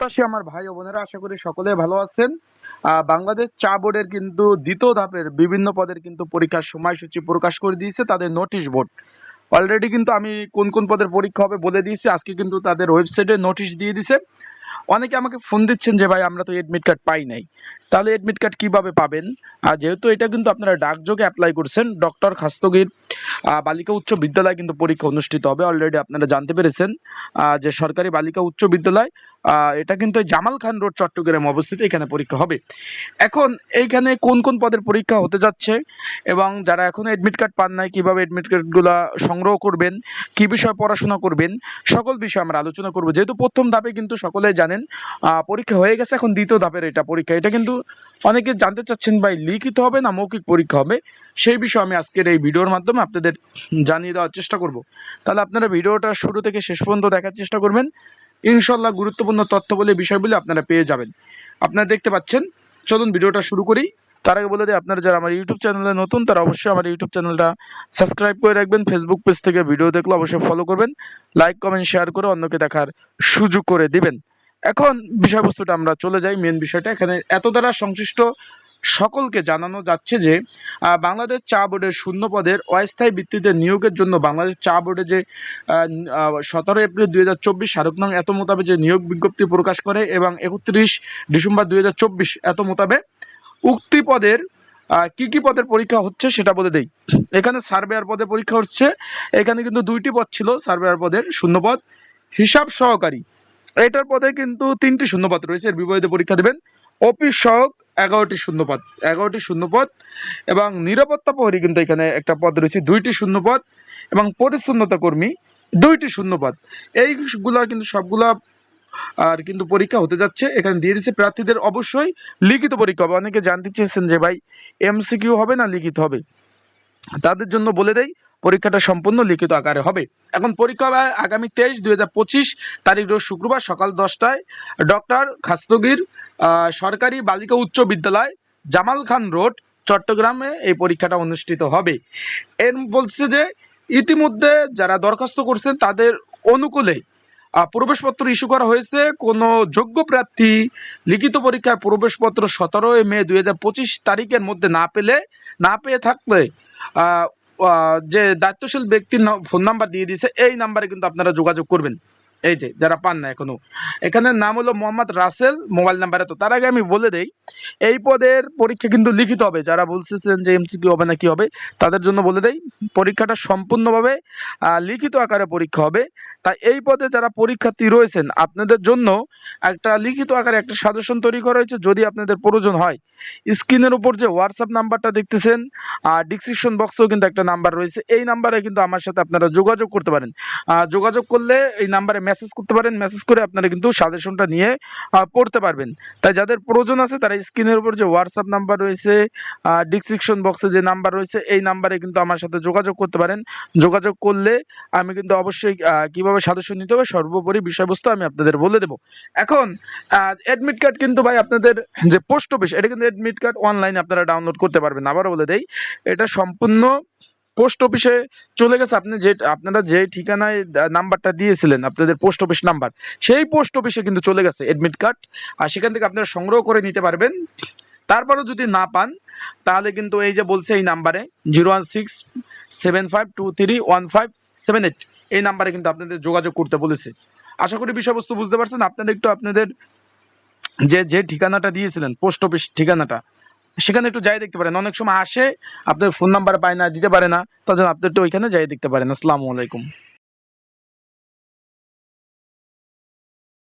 প্রত্যাশী আমার ভাই ও বোনেরা, আশা করি সকলে ভালো আছেন। বাংলাদেশ চা বোর্ডের কিন্তু দ্বিতীয় ধাপের বিভিন্ন পদের কিন্তু পরীক্ষার সময়সূচি প্রকাশ করে দিয়েছে, তাদের নোটিশ বোর্ড। অলরেডি কিন্তু আমি কোন কোন পদের পরীক্ষা হবে বলে দিয়েছি, আজকে কিন্তু তাদের ওয়েবসাইটে নোটিশ দিয়ে দিছে। অনেকে আমাকে ফোন দিচ্ছেন যে, ভাই, আমরা তো এডমিট কার্ড পাই নাই। তাহলে এডমিট কার্ড কীভাবে পাবেন? আর যেহেতু এটা কিন্তু আপনারা ডাকযোগে অ্যাপ্লাই করছেন, ডক্টর খাস্তগির বালিকা উচ্চ বিদ্যালয় কিন্তু পরীক্ষা অনুষ্ঠিত হবে। অলরেডি আপনারা জানতে পেরেছেন যে সরকারি বালিকা উচ্চ বিদ্যালয় এটা কিন্তু জামাল খান রোড, চট্টগ্রামে অবস্থিত, এখানে পরীক্ষা হবে। এখন এইখানে কোন কোন পদের পরীক্ষা হতে যাচ্ছে এবং যারা এখনও এডমিট কার্ড পান নাই, কীভাবে এডমিট কার্ডগুলো সংগ্রহ করবেন, কি বিষয়ে পড়াশোনা করবেন, সকল বিষয়ে আমরা আলোচনা করব। যেহেতু প্রথম ধাপে কিন্তু সকলে জানেন পরীক্ষা হয়ে গেছে, এখন দ্বিতীয় ধাপের এটা পরীক্ষা। এটা কিন্তু অনেকে জানতে চাচ্ছেন, ভাই, লিখিত হবে না মৌখিক পরীক্ষা হবে? সেই বিষয়ে আমি আজকের এই ভিডিওর মাধ্যমে আপনাদের জানিয়ে দেওয়ার চেষ্টা করব। তাহলে আপনারা ভিডিওটা শুরু থেকে শেষ পর্যন্ত দেখার চেষ্টা করবেন। ইনশাল্লাহ গুরুত্বপূর্ণ তথ্য বলে বিষয়গুলি আপনারা পেয়ে যাবেন। আপনারা দেখতে পাচ্ছেন, চলুন ভিডিওটা শুরু করি। তার আগে বলে দিই, আপনারা যারা আমার ইউটিউব চ্যানেলে নতুন, তারা অবশ্যই আমার ইউটিউব চ্যানেলটা সাবস্ক্রাইব করে রাখবেন। ফেসবুক পেজ থেকে ভিডিও দেখলে অবশ্যই ফলো করবেন। লাইক কমেন্ট শেয়ার করে অন্যকে দেখার সুযোগ করে দিবেন। এখন বিষয়বস্তুটা আমরা চলে যাই। মেন বিষয়টা এখানে এত দ্বারা সংশ্লিষ্ট সকলকে জানানো যাচ্ছে যে বাংলাদেশ চা বোর্ডের শূন্য পদের অস্থায়ী ভিত্তিতে নিয়োগের জন্য বাংলাদেশ চা বোর্ডে যে সতেরো এপ্রিল দুই হাজার চব্বিশ শাহরুখ নং এত মোতাবেক যে নিয়োগ বিজ্ঞপ্তি প্রকাশ করে এবং একত্রিশ ডিসেম্বর দুই হাজার চব্বিশ এত মোতাবেক উক্তি পদের কি কি পদের পরীক্ষা হচ্ছে সেটা বলে দেই। এখানে সার্ভেয়ার পদে পরীক্ষা হচ্ছে। এখানে কিন্তু দুইটি পদ ছিল, সার্ভেয়ার পদের শূন্য পদ। হিসাব সহকারী, এটার পদে কিন্তু তিনটি শূন্যপদ রয়েছে, এর বিপরীতে পরীক্ষা দেবেন। অফিস সহক এগারোটি শূন্যপদ এগারোটি শূন্যপদ এবং নিরাপত্তা প্রহরী কিন্তু এখানে একটা পদ রয়েছে, দুইটি শূন্যপদ এবং পরিচ্ছন্নতা কর্মী দুইটি শূন্যপদ। এইগুলার কিন্তু সবগুলা আর কিন্তু পরীক্ষা হতে যাচ্ছে। এখানে দিয়ে দিচ্ছে প্রার্থীদের অবশ্যই লিখিত পরীক্ষা হবে। অনেকে জানতে চেয়েছেন যে ভাই, এমসিকিউ হবে না লিখিত হবে? তাদের জন্য বলে দেই পরীক্ষাটা সম্পূর্ণ লিখিত আকারে হবে। এখন পরীক্ষা হবে আগামী তেইশ দুই তারিখ রোজ শুক্রবার সকাল দশটায়। ডক্টর খাস্তগির সরকারি বালিকা উচ্চ বিদ্যালয়, জামাল খান রোড, চট্টগ্রামে এই পরীক্ষাটা অনুষ্ঠিত হবে। এর বলছে যে, ইতিমধ্যে যারা দরখাস্ত করছেন তাদের অনুকূলে প্রবেশপত্র ইস্যু করা হয়েছে। কোনো যোগ্য প্রার্থী লিখিত পরীক্ষার প্রবেশপত্র সতেরোই মে দুই হাজার পঁচিশ তারিখের মধ্যে না পেলে, না পেয়ে থাকলে যে দায়িত্বশীল ব্যক্তির ফোন নাম্বার দিয়ে দিয়েছে এই নাম্বারে কিন্তু আপনারা যোগাযোগ করবেন। এই যে, যারা পান না এখনও। এখানে নাম হলো মোহাম্মদ রাসেল, মোবাইল নাম্বারে। তো তার আগে আমি বলে দেই, এই পদের পরীক্ষা কিন্তু লিখিত হবে। যারা বলতেছেন যে এমসিকিউ হবে না কি হবে, তাদের জন্য বলে দেই, পরীক্ষাটা সম্পূর্ণভাবে লিখিত আকারে পরীক্ষা হবে। তাই এই পদে যারা পরীক্ষার্থী রয়েছেন, আপনাদের জন্য একটা লিখিত আকারে একটা সাজেশন তৈরি করা হয়েছে। যদি আপনাদের প্রয়োজন হয়, স্ক্রিনের উপর যে হোয়াটসঅ্যাপ নাম্বারটা দেখতেছেন আর ডিসক্রিপশন বক্সেও কিন্তু একটা নাম্বার রয়েছে। এই নাম্বারে কিন্তু আমার সাথে আপনারা যোগাযোগ করতে পারেন। যোগাযোগ করলে এই নাম্বারে মেসেজ করতে পারেন মেসেজ করে আপনারা কিন্তু সাজেশনটা নিয়ে পড়তে পারবেন। তাই যাদের প্রয়োজন আছে, তারা স্ক্রিনের উপর যে হোয়াটসঅ্যাপ নাম্বার রয়েছে ডিসক্রিপশন বক্সে যে নাম্বার রয়েছে, এই নাম্বারে কিন্তু আমার সাথে যোগাযোগ করতে পারেন। যোগাযোগ করলে আমি কিন্তু অবশ্যই কীভাবে সাজেশন নিতে হবে, সর্বোপরি বিষয়বস্তু আমি আপনাদের বলে দেবো। এখন অ্যাডমিট কার্ড কিন্তু ভাই আপনাদের যে পোস্ট অফিস এটা কিন্তু অ্যাডমিট কার্ড অনলাইনে আপনারা ডাউনলোড করতে পারবেন। আবারও বলে দেই, এটা সম্পূর্ণ পোস্ট অফিসে চলে গেছে। আপনি যে, আপনারা যে ঠিকানায় নাম্বারটা দিয়েছিলেন, আপনাদের পোস্ট অফিস নাম্বার সেই পোস্ট অফিসে কিন্তু চলে গেছে অ্যাডমিট কার্ড আর সেখান থেকে আপনারা সংগ্রহ করে নিতে পারবেন। তারপরেও যদি না পান, তাহলে কিন্তু এই যে বলছে এই নাম্বারে zero one six seven five two three one five seven eight এই নাম্বারে কিন্তু আপনাদের যোগাযোগ করতে বলেছে। আশা করি বিষয়বস্তু বুঝতে পারছেন। আপনারা একটু আপনাদের যে যে ঠিকানাটা দিয়েছিলেন পোস্ট অফিস ঠিকানাটা সেখানে একটু যাই দেখতে পারেন। অনেক সময় আসে, আপনার ফোন নাম্বার পায় না, দিতে পারে না, তার জন্য আপনি একটু ওইখানে যাই দেখতে পারেন। আসসালামু আলাইকুম।